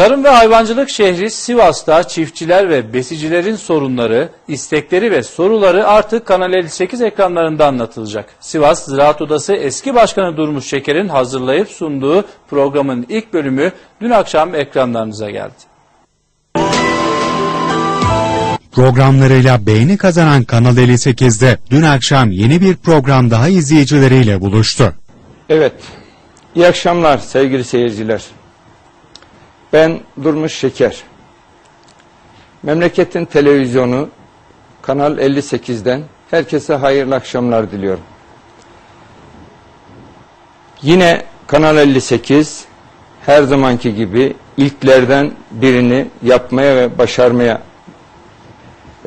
Tarım ve hayvancılık şehri Sivas'ta çiftçiler ve besicilerin sorunları, istekleri ve soruları artık Kanal 58 ekranlarında anlatılacak. Sivas Ziraat Odası eski başkanı Durmuş Şeker'in hazırlayıp sunduğu programın ilk bölümü dün akşam ekranlarınıza geldi. Programlarıyla beğeni kazanan Kanal 58'de dün akşam yeni bir program daha izleyicileriyle buluştu. Evet, iyi akşamlar sevgili seyirciler. Ben Durmuş Şeker. Memleketin televizyonu Kanal 58'den herkese hayırlı akşamlar diliyorum. Yine Kanal 58 her zamanki gibi ilklerden birini yapmaya ve başarmaya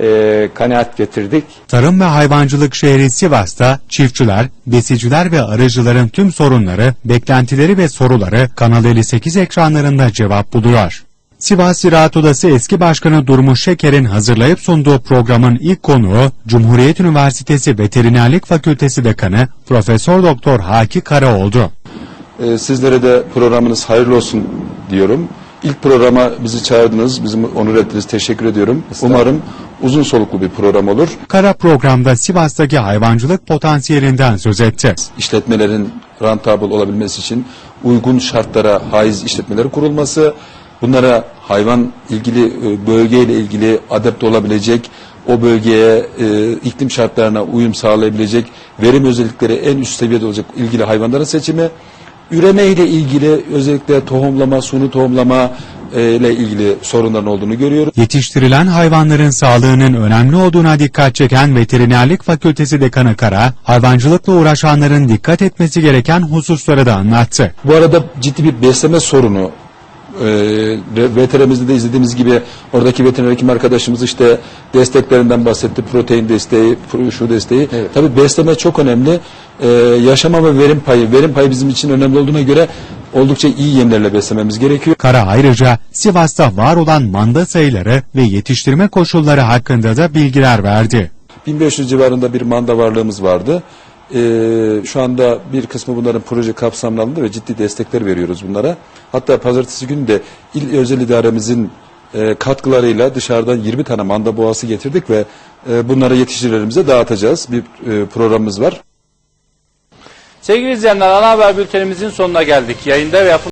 eee kanaat getirdik. Tarım ve hayvancılık şehri Sivas'ta çiftçiler, besiciler ve arıcıların tüm sorunları, beklentileri ve soruları Kanal 58 ekranlarında cevap buluyor. Sivas Ziraat Odası eski başkanı Durmuş Şeker'in hazırlayıp sunduğu programın ilk konuğu Cumhuriyet Üniversitesi Veterinerlik Fakültesi Dekanı Profesör Doktor Haki Kara oldu. Ee, Sizlere de programınız hayırlı olsun diyorum. İlk programa bizi çağırdınız, bizi onur ettiniz. Teşekkür ediyorum. Umarım uzun soluklu bir program olur. Kara programda Sivas'taki hayvancılık potansiyelinden söz etti. İşletmelerin rantabıl olabilmesi için uygun şartlara haiz işletmeleri kurulması, bunlara hayvan ilgili e, bölgeyle ilgili adapte olabilecek, o bölgeye e, iklim şartlarına uyum sağlayabilecek, verim özellikleri en üst seviyede olacak ilgili hayvanların seçimi, üreme ile ilgili özellikle tohumlama, suni tohumlama ile ilgili sorunların olduğunu görüyoruz. Yetiştirilen hayvanların sağlığının önemli olduğuna dikkat çeken Veterinerlik Fakültesi Dekanı Kara, hayvancılıkla uğraşanların dikkat etmesi gereken hususları da anlattı. Bu arada ciddi bir besleme sorunu e, VTR'mizde de izlediğimiz gibi oradaki veteriner hekim arkadaşımız işte desteklerinden bahsetti. Protein desteği, şu desteği. Evet. Tabii besleme çok önemli. E, yaşama ve verim payı. Verim payı bizim için önemli olduğuna göre oldukça iyi yemlerle beslememiz gerekiyor. Kara ayrıca Sivas'ta var olan manda sayıları ve yetiştirme koşulları hakkında da bilgiler verdi. 1500 civarında bir manda varlığımız vardı. Ee, şu anda bir kısmı bunların proje kapsamına alındı ve ciddi destekler veriyoruz bunlara. Hatta pazartesi günü de il özel idaremizin e, katkılarıyla dışarıdan 20 tane manda boğası getirdik ve e, bunları yetiştiricilerimize dağıtacağız. Bir e, programımız var. Sevgili izleyenler ana haber bültenimizin sonuna geldik. Yayında ve yapım